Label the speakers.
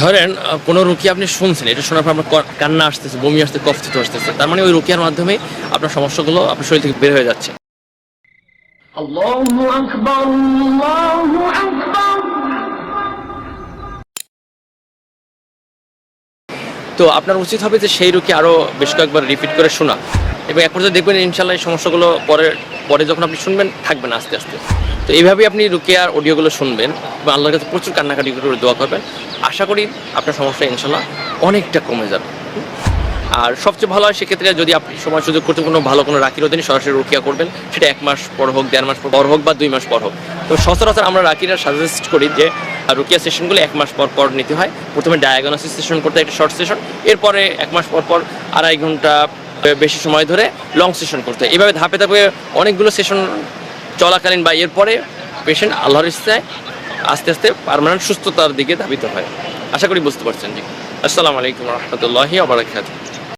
Speaker 1: ধরেন কোনো রুকি আপনি শুনছেন এটা শোনার পর আপনার কান্না আসতেছে বমি আসতে কফ আসতেছে। তার মানে ওই রুকিয়ার মাধ্যমে আপনার সমস্যাগুলো আপনার শরীর থেকে বের হয়ে যাচ্ছে। তো আপনার উচিত হবে যে সেই রুকি আরও বেশ কয়েকবার রিপিট করে শোনা। এবং এখন তো দেখবেন ইনশাল্লাহ এই সমস্যাগুলো পরে পরে যখন আপনি শুনবেন থাকবেন আস্তে আস্তে। তো এইভাবেই আপনি রুকিয়ার অডিওগুলো শুনবেন এবং আল্লাহর কাছে প্রচুর কান্নাকাটি করে দোয়া করবেন। আশা করি আপনার সমস্যা ইনশাল্লাহ অনেকটা কমে যাবে। আর সবচেয়ে ভালো হয় সেক্ষেত্রে যদি আপনি সময় সুযোগ করতে কোনো ভালো কোনো রাখির অধীনে সরাসরি রুকিয়া করবেন, সেটা এক মাস পর হোক, দেড় মাস পর হোক বা দুই মাস পর হোক। তো সচরাচর আমরা রাকিরা সাজেস্ট করি যে রুকিয়া সেশনগুলো এক মাস পর পর নিতে হয়। প্রথমে ডায়াগনোসিস সেশন করতে একটা শর্ট সেশন এরপরে এক মাস পর পর আড়াই ঘণ্টা বেশি সময় ধরে লং সেশন করতে হয়। এভাবে ধাপে ধাপে অনেকগুলো সেশন চলাকালীন বা এরপরে পেশেন্ট আল্লাহর ইচ্ছায় আস্তে আস্তে পারমানেন্ট সুস্থতার দিকে ধাবিত হয়। আশা করি বুঝতে পারছেন জি। আসসালামু আলাইকুম রহমতুল্লাহি আবরাকাতুহ